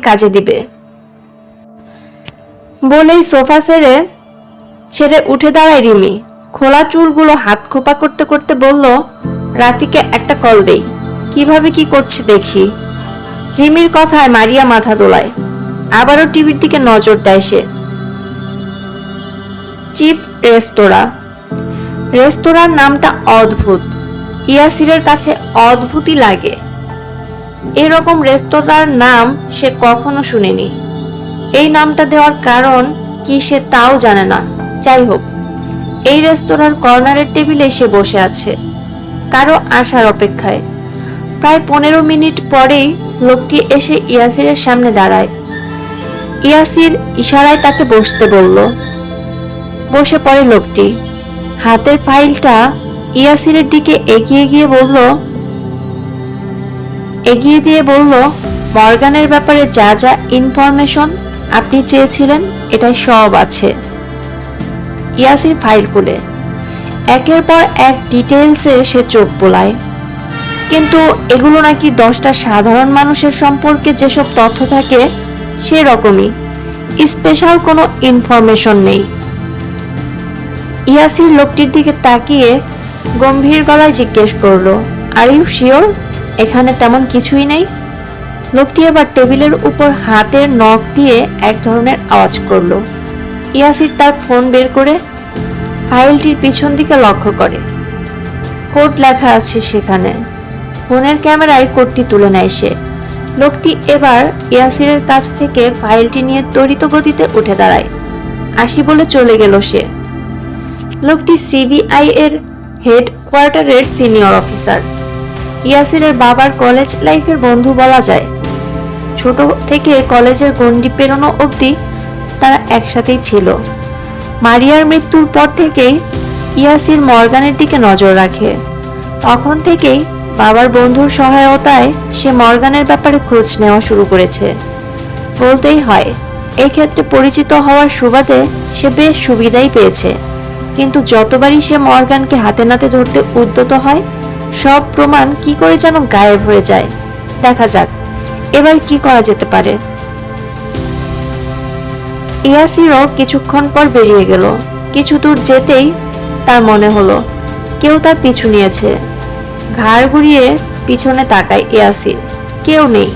কাজে দিবে। বলেই সোফা ছেড়ে ছেড়ে উঠে দাঁড়ায় রিমি। খোলা চুলগুলো হাত খোপা করতে করতে বলল, রাফিকে একটা কল দেই। কীভাবে কি করছে দেখি। রিমির কথায় মারিয়া মাথা দোলায়। আবারও টিভির দিকে নজর দেয় সে। চিফ রেস্তোরাঁ। রেস্তোরাঁর নামটা অদ্ভুত। ইয়াসিরের কাছে অদ্ভুতই লাগে। এরকম রেস্তোরাঁর নাম সে কখনো শুনেনি। এই নামটা দেওয়ার কারণ কি সে তাও জানে না। যাই হোক, এই রেস্তোরাঁর কর্নারের টেবিলে সে বসে আছে, কারও আসার অপেক্ষায়। প্রায় পনেরো মিনিট পরেই লোকটি এসে ইয়াসিরের সামনে দাঁড়ায়। ইয়াসির ইশারায় তাকে বসতে বলল। বসে পড়ে লোকটি। হাতের ফাইলটা ইয়াসিরের দিকে এগিয়ে গিয়ে বলল এগিয়ে দিয়ে বলল, মর্গানের ব্যাপারে যা যা ইনফরমেশন আপনি চেয়েছিলেন, এটাই সব আছে। ইয়াসির ফাইল খুলে। একের পর এক ডিটেলসে সে চোখ বোলায়। কিন্তু এগুলো নাকি দশটা সাধারণ মানুষের সম্পর্কে যেসব তথ্য থাকে, সেরকমই। স্পেশাল কোনো ইনফরমেশন নেই। ইয়াসির লোকটির দিকে তাকিয়ে গম্ভীর গলায় জিজ্ঞেস করল আর ইউ শিওর এখানে তেমন কিছুই নেই। লোকটি আবার টেবিলের উপর হাতের নখ দিয়ে এক ধরনের আওয়াজ করল। ইয়াসির তার ফোন বের করে ফাইলটির পিছন দিকে লক্ষ্য করে। কোড লেখা আছে সেখানে। ফোনের ক্যামেরায় কোডটি তুলে নেয় সে। লোকটি এবার ইয়াসিরের কাছ থেকে ফাইলটি নিয়ে ত্বরিত গতিতে উঠে দাঁড়ায়। আসি বলে চলে গেল সে। লোকটি সিবিআই এর হেড কোয়ার্টারের সিনিয়র অফিসার। ইয়াসিরের বাবার কলেজ লাইফের বন্ধু বলা যায়। ছোট থেকে কলেজের গণ্ডি পেরোনো অবধি তারা একসাথেই ছিল। মারিয়ার মৃত্যুর পর থেকেই ইয়াসির মর্গানের দিকে নজর রাখে। তখন থেকেই বাবার বন্ধুর সহায়তায় সে মর্গানের ব্যাপারে খোঁজ নেওয়া শুরু করেছে। বলতেই হয়, এই ক্ষেত্রে পরিচিত হওয়ার সুবাদে সে বেশ সুবিধাই পেয়েছে। কিন্তু যতবারই সে মর্গানকে হাতে নাতে ধরতে উদ্যত হয় সব প্রমাণ কি করে যেন গায়েব হয়ে যায়। দেখা যাক, এবার কি করা যেতে পারে। ইয়াসিরও কিছুক্ষণ পর বেরিয়ে গেল। কিছু দূর যেতেই তার মনে হলো, কেউ তার পিছু নিয়েছে। ঘাড় ঘুরিয়ে পিছনে তাকায় ইয়াসির। কেউ নেই।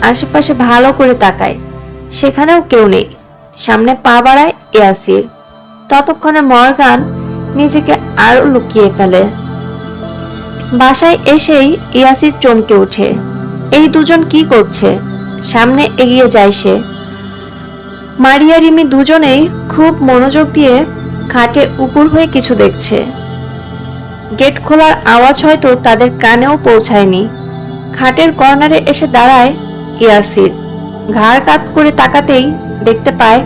আশেপাশে ভালো করে তাকায়। সেখানেও কেউ নেই। সামনে পা বাড়ায় ইয়াসির। ততক্ষণে মর্গান নিজেকে আরও লুকিয়ে ফেলে। বাসায় এসেই ইয়াসির চমকে ওঠে। এই দুজন কি করছে? সামনে এগিয়ে যায় সে। মারিয়া রিমি দুজনেই খুব মনোযোগ দিয়ে খাটে উপর হয়ে কিছু দেখছে। গেট খোলার আওয়াজ হয়তো তাদের কানেও পৌঁছায়নি। খাটের কর্নারে এসে দাঁড়ায় ইয়াসির। ঘাড় কাত করে তাকাতেই দেখতে পায়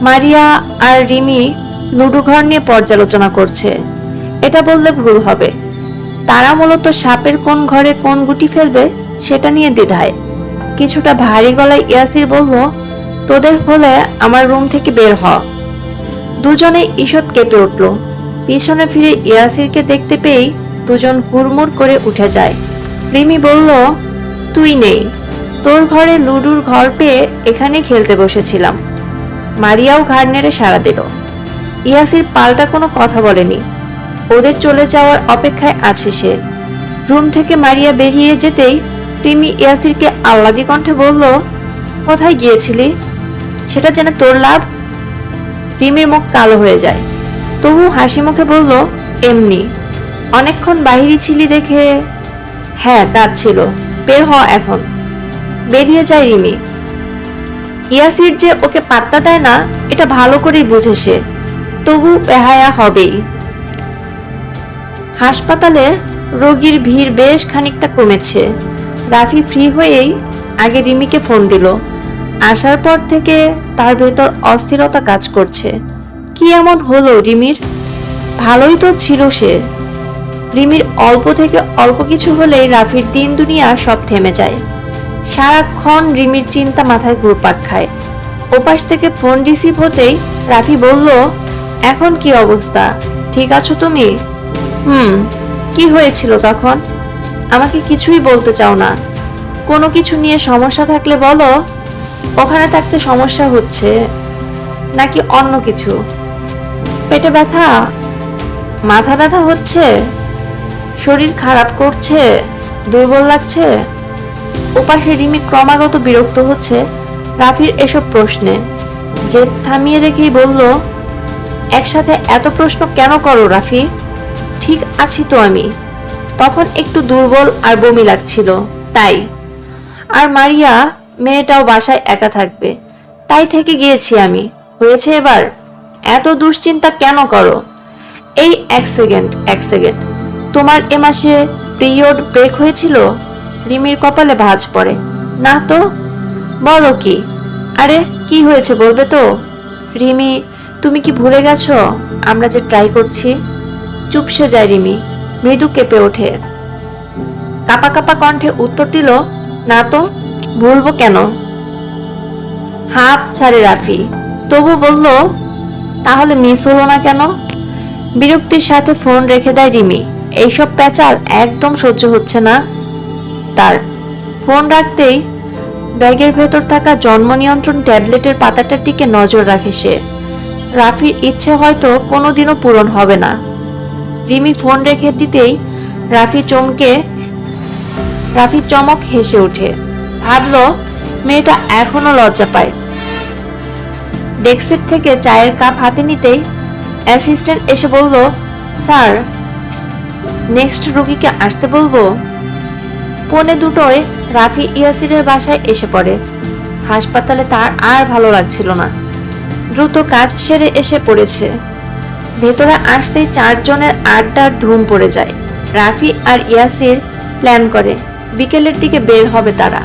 মারিয়া আর রিমি লুডো ঘর নিয়ে পর্যালোচনা করছে। এটা বললে ভুল হবে। তারা মূলত সাপের কোন ঘরে কোন গুটি ফেলবে, সেটা নিয়ে দ্বিধায়। কিছুটা ভারী গলায় ইয়াসির বলল, তোদের হলে আমার রুম থেকে বের হ। দুজনে ঈষৎ কেঁপে উঠল। পিছনে ফিরে ইয়াসিরকে দেখতে পেয়েই দুজন হুড়মুড় করে উঠে যায়। রিমি বলল, তুই নেই। তোর ঘরে লুডুর ঘর পেয়ে এখানে খেলতে বসেছিলাম। মারিয়াও ঘাড় নেড়ে সাড়া দিল। ইয়াসির পাল্টা কোনো কথা বলেনি। ওদের চলে যাওয়ার অপেক্ষায় আছে সে। রুম থেকে মারিয়া বেরিয়ে যেতেই রিমি ইয়াসিরকে আল্লাদি কণ্ঠে বলল, কোথায় গিয়েছিলি? সেটা যেন তোর লাভ? রিমির মুখ কালো হয়ে যায়। তবু হাসি মুখে বলল, এমনি। অনেকক্ষণ বাহিরে ছিলি দেখে হ্যাঁ কাজ ছিল। বের হ এখন। বেরিয়ে যায় রিমি। ইয়াসির যে ওকে পাত্তা দেয় না, এটা ভালো করেই বুঝে সে। তবু বেহায়া হবেই। হাসপাতালে রোগীর ভিড় বেশ খানিকটা কমেছে। রাফি ফ্রি হয়েই আগে রিমিকে ফোন দিল। আসার পর থেকে তার ভেতর অস্থিরতা কাজ করছে। কি এমন হলো রিমির? ভালোই তো ছিল সে। রিমির অল্প থেকে অল্প কিছু হলেই রাফির দিন দুনিয়া সব থেমে যায়। সারাক্ষণ রিমির চিন্তা মাথায় ঘুরপাক খায়। ওপাশ থেকে ফোন রিসিভ হতেই রাফি বলল, এখন কি অবস্থা? ঠিক আছো তুমি? হুম, কি হয়েছিল তখন? আমাকে কিছুই বলতে চাও না। কোনো কিছু নিয়ে সমস্যা থাকলে বলো। ওখানে থাকতে সমস্যা হচ্ছে। নাকি অন্য কিছু? পেটে ব্যথা? মাথা ব্যথা হচ্ছে? শরীর খারাপ করছে? দুর্বল লাগছে? ওপাশে রিমি ক্রমাগত বিরক্ত হচ্ছে। রাফির এসব প্রশ্নে। যে থামিয়ে রেখেই বলল, একসাথে এত প্রশ্ন কেন করো রাফি? ঠিক আছি তো আমি। তখন একটু দুর্বল আর বমি লাগছিল, তাই। আর মারিয়া, মেয়েটাও বাসায় একা থাকবে। তাই থেকে গিয়েছি আমি। হয়েছে এবার? এত দুশ্চিন্তা কেন করো? এই এক সেকেন্ড এক সেকেন্ড। তোমার এ মাসে পিরিয়ড ব্রেক হয়েছিল? রিমির কপালে ভাঁজ পড়ে। না তো? বলো কি? আরে, কি হয়েছে বলবে তো? রিমি, তুমি কি ভুলে গেছো? আমরা যে ট্রাই করছি। চুপসে যায় রিমি। মৃদু কেঁপে ওঠে। কাপা কাপা কণ্ঠে উত্তর দিল, না তো, ভুলবো কেন? হাফ ছাড়ে রাফি। তবু বলল, তাহলে মিস হলো না কেন? বিরক্তির সাথে ফোন রেখে দেয় রিমি। এইসব প্যাচাল একদম সহ্য হচ্ছে না। তার ফোন রাখতেই ব্যাগের ভেতর থাকা জন্ম নিয়ন্ত্রণ ট্যাবলেটের পাতাটার দিকে নজর রাখে সে। রাফির ইচ্ছে হয়তো কোনোদিনও পূরণ হবে না। রিমি ফোন রেখে দিতেই রাফি চমকে রাফি চমক হেসে ওঠে। ভাবলো, মেয়েটা এখনও লজ্জা পায়। ডেস্কের থেকে চায়ের কাপ হাতে নিতেই অ্যাসিস্ট্যান্ট এসে বলল, স্যার, নেক্সট রোগীকে আসতে বলব? পৌনে দুটোয় রাফি ইয়াসিরের বাসায় এসে পড়ে। হাসপাতালে তার আর ভালো লাগছিল না। দ্রুত কাজ সেরে এসে পড়েছে। ভেতরে আসতেই চারজনের আড্ডার ধুম পড়ে যায়। রাফি আর ইয়াসির প্ল্যান করে, বিকেলের দিকে বের হবে তারা।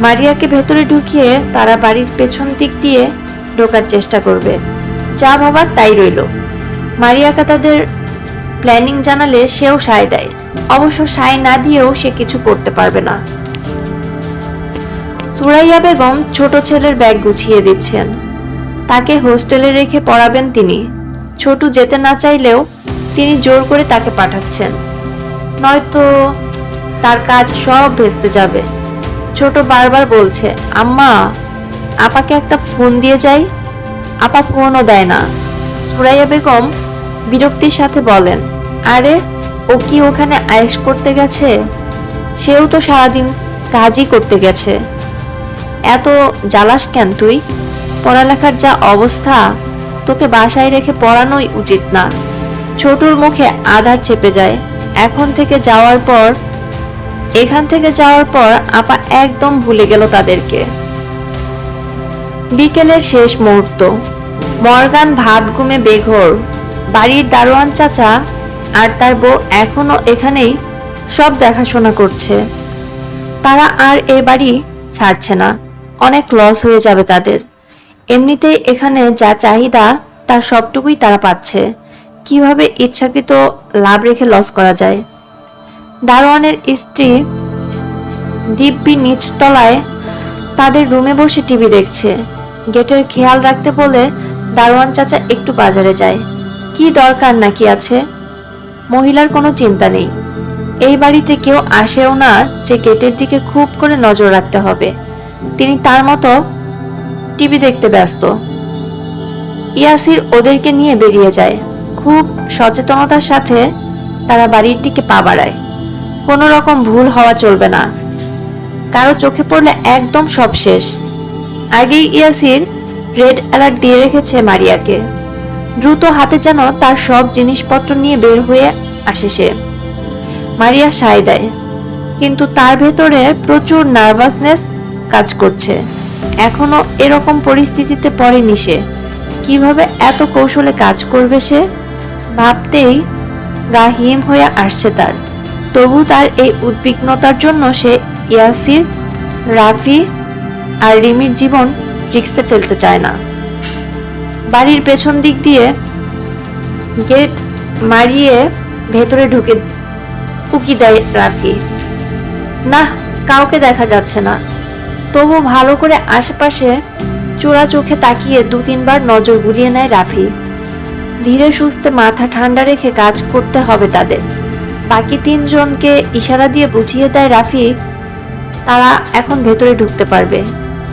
মারিয়াকে ভেতরে ঢুকিয়ে তারা বাড়ির পেছন দিক দিয়ে ঢোকার চেষ্টা করবে। যা ভাবার তাই রইল। মারিয়াকে তাদের প্ল্যানিং জানালে সেও সায় দেয়। অবশ্য সায় না দিয়েও সে কিছু করতে পারবে না। সুরাইয়া বেগম ছোট ছেলের ব্যাগ গুছিয়ে দিচ্ছেন। তাকে হোস্টেলে রেখে পড়াবেন তিনি। ছোটু যেতে না চাইলেও তিনি জোর করে তাকে পাঠাচ্ছেন। নয়তো তার কাজ সব ভেস্তে যাবে। ছোট বারবার বলছে, আম্মা, আপাকে একটা ফোন দিয়ে যাই। আপা ফোনও দেয় না। সুরাইয়া বেগম বিরক্তির সাথে বলেন, আরে, ও কি ওখানে আয়েশ করতে গেছে? সেও তো সারাদিন কাজই করতে গেছে। এত জ্বালাস কেন তুই? পড়ালেখার যা অবস্থা তোকে বাসায় রেখে পড়ানোই উচিত না। ছোটুর মুখে আধার চেপে যায়। এখন থেকে যাওয়ার পর, এখান থেকে যাওয়ার পর আপা একদম ভুলে গেল তাদেরকে। বিকেলের শেষ মুহূর্ত। মর্গান ভাত ঘুমে বেঘোর। বাড়ির দারোয়ান চাচা আর তার বউ এখনও এখানেই সব দেখাশোনা করছে। তারা আর এ বাড়ি ছাড়ছে না। অনেক লস হয়ে যাবে তাদের। এমনিতেই এখানে যা চাহিদা, তার সবটুকুই তারা পাচ্ছে। কীভাবে ইচ্ছাকৃত লাভ রেখে লস করা যায়? দারোয়ানের স্ত্রী দিব্যি নিচতলায় তাদের রুমে বসে টিভি দেখছে। গেটের খেয়াল রাখতে বলে দারোয়ান চাচা একটু বাজারে যায়। কি দরকার নাকি আছে? মহিলার কোনো চিন্তা নেই। এই বাড়িতে কেউ আসেও না যে গেটের দিকে খুব করে নজর রাখতে হবে। তিনি তার মতো টিভি দেখতে ব্যস্ত। ইয়াসির ওদেরকে নিয়ে বেরিয়ে যায়। খুব সচেতনতার সাথে তারা বাড়ির দিকে পা বাড়ায়। কোনো রকম ভুল হওয়া চলবে না। কারও চোখে পড়লে একদম সব শেষ। আগেই ইয়াসির রেড অ্যালার্ট দিয়ে রেখেছে মারিয়াকে। দ্রুত হাতে যেন তার সব জিনিসপত্র নিয়ে বের হয়ে আসে সে। মারিয়া সায় দেয়, কিন্তু তার ভেতরে প্রচুর নার্ভাসনেস কাজ করছে। এখনও এরকম পরিস্থিতিতে পড়েনি সে। কীভাবে এত কৌশলে কাজ করবে সে? ভাবতেই গা হিম হয়ে আসছে তার। তবু তার এই উদ্বিগ্নতার জন্য সে ইয়াসির, রাফি আর রিমির জীবন রিক্সে ফেলতে চায় না। বাড়ির পেছন দিক দিয়ে গেট মারিয়ে ভেতরে ঢুকে উকি দেয় রাফি। না কাউকে দেখা যাচ্ছে না। তবু ভালো করে আশেপাশে চোরা চোখে তাকিয়ে দু তিনবার নজর বুলিয়ে নেয় রাফি। ধীরে সুস্থে মাথা ঠান্ডা রেখে কাজ করতে হবে তাদের। বাকি তিনজনকে ইশারা দিয়ে বুঝিয়ে দেয় রাফি, তারা এখন ভেতরে ঢুকতে পারবে।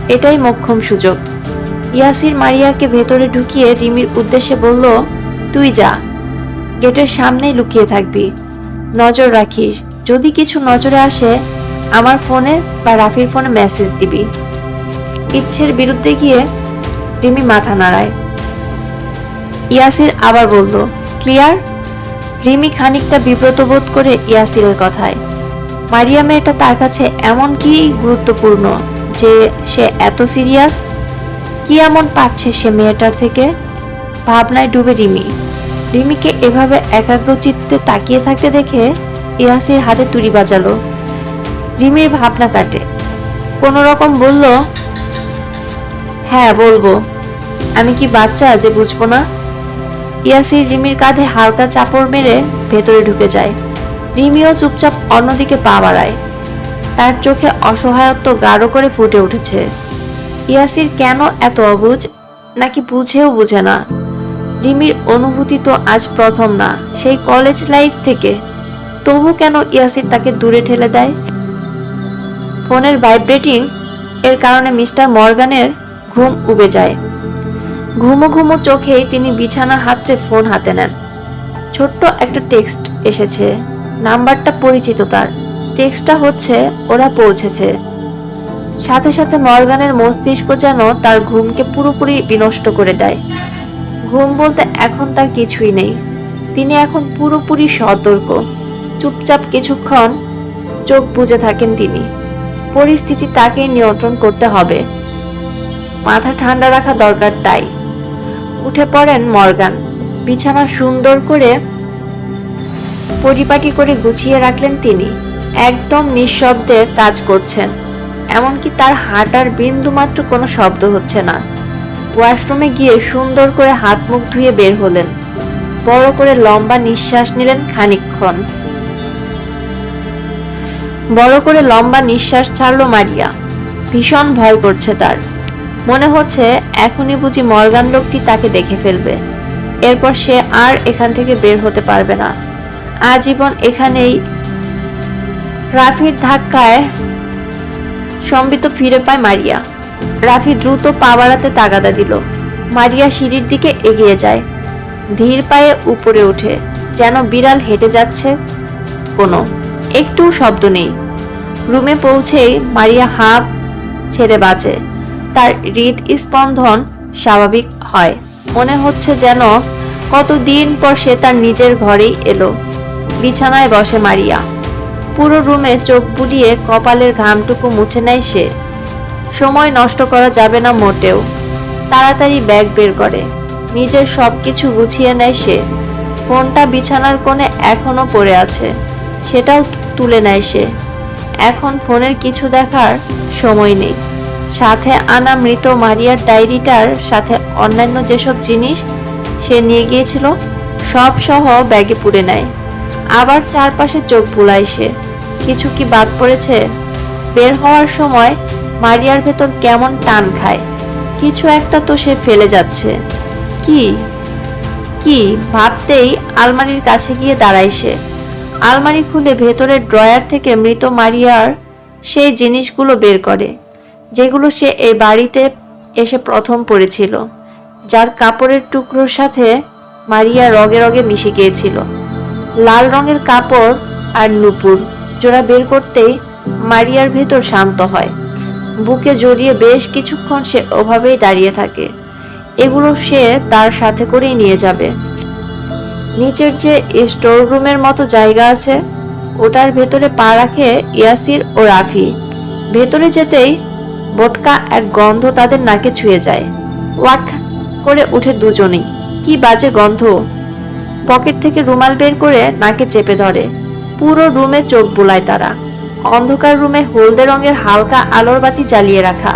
এটাই মক্ষম সুযোগ। ইয়াসির মারিয়াকে ভেতরে ঢুকিয়ে রিমির উদ্দেশ্যে বলল, তুই যা। গেটের সামনেই লুকিয়ে থাকবি। নজর রাখিস। যদি কিছু নজরে আসে আমার ফোনে বা রাফির ফোনে মেসেজ দিবি। ইচ্ছের বিরুদ্ধে গিয়ে রিমি মাথা নাড়ায়। ইয়াসির আবার বলল, ক্লিয়ার? রিমি খানিকটা বিব্রত বোধ করে ইয়াসিরের কথায়, মারিয়া মেয়েটা তার কাছে এমন কি গুরুত্বপূর্ণ যে সে এত সিরিয়াস কি এমন পাচ্ছে সে মেয়েটার থেকে? ভাবনায় ডুবে রিমি। রিমিকে এভাবে একাগ্র চিত্তে তাকিয়ে থাকতে দেখে ইয়াসির হাতে তুড়ি বাজালো। রিমির ভাবনা কাটে। কোনো রকম বলল হ্যাঁ বলব। আমি কি বাচ্চা যে বুঝব না? ইয়াসির রিমির কাঁধে হালকা চাপড় মেরে ভেতরে ঢুকে যায়। রিমিও চুপচাপ অন্যদিকে পা বাড়ায়। তার চোখে অসহায়ত্ব গাঢ় করে ফুটে উঠেছে। ইয়াসির কেন এত অবুঝ, নাকি বুঝেও বুঝে না। রিমির অনুভূতি তো আজ প্রথম না, সেই কলেজ লাইফ থেকে। তবু কেন ইয়াসির তাকে দূরে ঠেলে দেয়? ফোনের ভাইব্রেটিং এর কারণে মিস্টার মর্গানের ঘুম উবে যায়। ঘুমো ঘুমো চোখেই তিনি বিছানা হাতড়ে ফোন হাতে নেন। ছোট্ট একটা টেক্সট এসেছে। নাম্বারটা পরিচিত তার। টেক্সটটা হচ্ছে, ওরা পৌঁছেছে। সাথে সাথে মর্গানের মস্তিষ্ক যেন তার ঘুমকে পুরোপুরি বিনষ্ট করে দেয়। ঘুম বলতে এখন তার কিছুই নেই। তিনি এখন পুরোপুরি সতর্ক। চুপচাপ কিছুক্ষণ চোখ বুজে থাকেন তিনি। পরিস্থিতি তাকেই নিয়ন্ত্রণ করতে হবে। মাথা ঠান্ডা রাখা দরকার তাই। উঠে পড়েন মর্গান। বিছানা সুন্দর করে পরিপাটি করে গুছিয়ে রাখলেন তিনি। একদম নিঃশব্দে কাজ করছেন। এমনকি তার হাঁটার বিন্দু মাত্র কোনো শব্দ হচ্ছে না। ওয়াশরুমে গিয়ে সুন্দর করে হাত মুখ ধুয়ে বের হলেন। বড় করে লম্বা নিঃশ্বাস নিলেন খানিকক্ষণ। বড় করে লম্বা নিঃশ্বাস ছাড়লো মারিয়া। ভীষণ ভয় করছে তার। মনে হচ্ছে এখনই বুঝি মর্গান লোকটি তাকে দেখে ফেলবে। এরপর সে আর এখান থেকে বের হতে পারবে না। আজীবন এখানেই রাফির ধাক্কায় সম্বিত ফিরে পায় মারিয়া। রাফি দ্রুত পা বাড়াতে তাগাদা দিল। মারিয়া সিঁড়ির দিকে এগিয়ে যায়। ধীর পায়ে উপরে ওঠে, যেন বিড়াল হেঁটে যাচ্ছে কোনো। একটু শব্দ নেই। রুমে পৌঁছেই মারিয়া হাফ ছেড়ে বাঁচে। তার হৃদ স্পন্দন স্বাভাবিক হয়। মনে হচ্ছে যেন কতদিন পর সে তার নিজের ঘরেই এলো। বিছানায় বসে মারিয়া। পুরো রুমে চোখ বুলিয়ে কপালের ঘামটুকু মুছে নেয় সে। সময় নষ্ট করা যাবে না মোটেও। তাড়াতাড়ি ব্যাগ বের করে। নিজের সব কিছু গুছিয়ে নেয় সে। ফোনটা বিছানার কোণে এখনও পড়ে আছে। সেটাও তুলে নেয় সে। এখন ফোনের কিছু দেখার সময় নেই। সাথে আনা মৃত মারিয়ার ডায়েরিটার সাথে অন্যান্য যেসব জিনিস সে নিয়ে গিয়েছিল, সব সহ ব্যাগে পুড়ে নেয়। আবার চারপাশে চোখ বুলায় সে। কিছু কি বাদ পড়েছে? বের হওয়ার সময় মারিয়ার ভেতর কেমন টান খায়। কিছু একটা তো সে ফেলে যাচ্ছে। কি? কি? ভাবতেই আলমারির কাছে গিয়ে দাঁড়ায় সে। আলমারি খুলে ভেতরের ড্রয়ার থেকে মৃত মারিয়ার সেই জিনিসগুলো বের করে, যেগুলো সে এই বাড়িতে এসে প্রথম পড়েছিল, যার কাপড়ের টুকরোর সাথে মারিয়া রগে রগে মিশে গিয়েছিল। লাল রঙের কাপড় আর নুপুর জোড়া বের করতেই মারিয়ার ভেতর শান্ত হয়। বুকে জড়িয়ে বেশ কিছুক্ষণ সে ওভাবেই দাঁড়িয়ে থাকে। এগুলো সে তার সাথে করেই নিয়ে যাবে। নিচের যে স্টোর রুমের মতো জায়গা আছে, ওটার ভেতরে পা রাখে ইয়াসির ও রাফি। ভেতরে যেতেই বটকা এক গন্ধ তাদের নাকে ছুঁয়ে যায়। ওয়াক করে উঠে দুজনেই। কি বাজে গন্ধ। পকেট থেকে রুমাল বের করে নাকে চেপে ধরে। পুরো রুমে চোখ বোলায় তারা। অন্ধকার রুমে হলদে রঙের হালকা আলোর বাতি জ্বালিয়ে রাখা।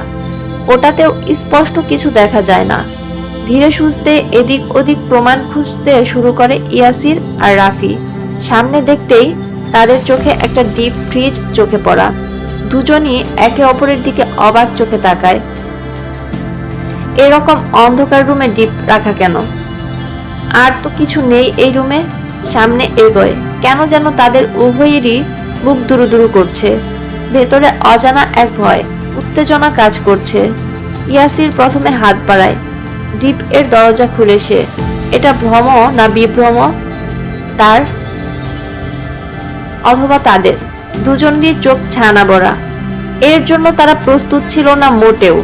ওটাতেও স্পষ্ট কিছু দেখা যায় না। ধীরে সুস্থে এদিক ওদিক প্রমাণ খুঁজতে শুরু করে ইয়াসির আর রাফি। সামনে দেখতেই তাদের চোখে একটা ডিপ ফ্রিজ চোখে পড়া। দুজনই একে অপরের দিকে অবাক চোখে তাকায়। এরকম অন্ধকার রুমে ডিপ রাখা কেন? আর তো কিছু নেই এই রুমে, সামনে এগোয়। কেন যেন তাদের উভয়েরই বুক দুরু দুরু করছে। ভেতরে অজানা এক ভয়, উত্তেজনা কাজ করছে। ইয়াসির প্রথমে হাত বাড়ায়। ডিপ এর দরজা খুলে সে। এটা ভ্রম না বিভ্রম? তার অথবা তাদের। দুজনেরই চোখ ছানা বড়া। এর জন্য তারা প্রস্তুত ছিল না মোটেও।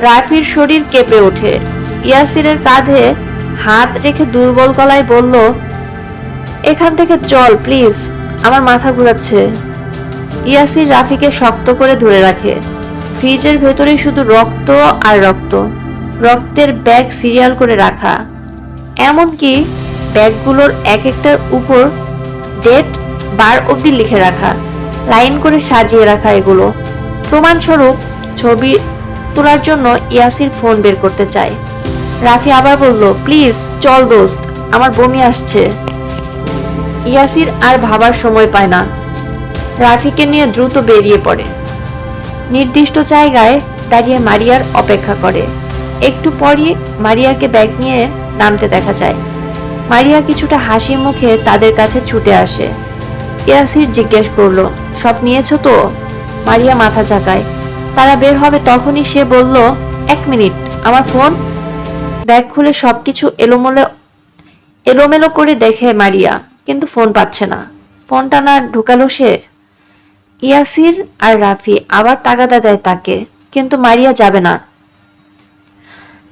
রাফির শরীর কেঁপে ওঠে। ইয়াসিরের কাঁধে হাত রেখে দুর্বল গলায় বলল, এখান থেকে চল, প্লিজ। আমার মাথা ঘুরাচ্ছে। ইয়াসির রাফিকে শক্ত করে ধরে রাখে। ফ্রিজের ভেতরে শুধু রক্ত আর রক্ত। রক্তের ব্যাগ সিরিয়াল করে রাখা। এমনকি ব্যাগগুলোর এক একটার উপর ডেট বার অবধি লিখে রাখা, লাইন করে সাজিয়ে রাখা এগুলো। প্রমাণস্বরূপ ছবি তোলার জন্য ইয়াসির ফোন বের করতে চায়। রাফি আবার বলল, প্লিজ, চল দোস্ত, আমার বমি আসছে। ইয়াসির আর ভাবার সময় পায় না। রাফিকে নিয়ে দ্রুত বেরিয়ে পড়ে। নির্দিষ্ট জায়গায় দাঁড়িয়ে মারিয়ার অপেক্ষা করে। একটু পরই মারিয়াকে ব্যাগ নিয়ে নামতে দেখা যায়। মারিয়া কিছুটা হাসি মুখে তাদের কাছে ছুটে আসে। ইয়াসির জিজ্ঞেস করল, সব নিয়েছো তো? মারিয়া মাথা চাকায়। তারা বের হবে তখনই সে বলল, এক মিনিট, আমার ফোন? ব্যাগ খুলে সবকিছু এলোমেলো এলোমেলো করে দেখে মারিয়া, কিন্তু ফোন পাচ্ছে না। ফোনটা না ঢুকালো সে। ইয়াসির আর রাফি আবার তাগাদা দেয় তাকে, কিন্তু মারিয়া যাবে না।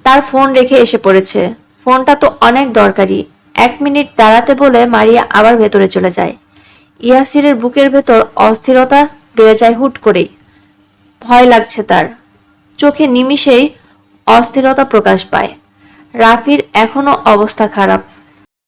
তার ফোন রেখে এসে পড়েছে। ফোনটা তো অনেক দরকারি। এক মিনিট দাঁড়াতে বলে মারিয়া আবার ভেতরে চলে যায়। ইয়াসিরের বুকের ভেতর অস্থিরতা বেড়ে যায় হুট করেই। ভয় লাগছে তার। চোখে নিমিষেই অস্থিরতা প্রকাশ পায়। রাফির এখনও অবস্থা খারাপ।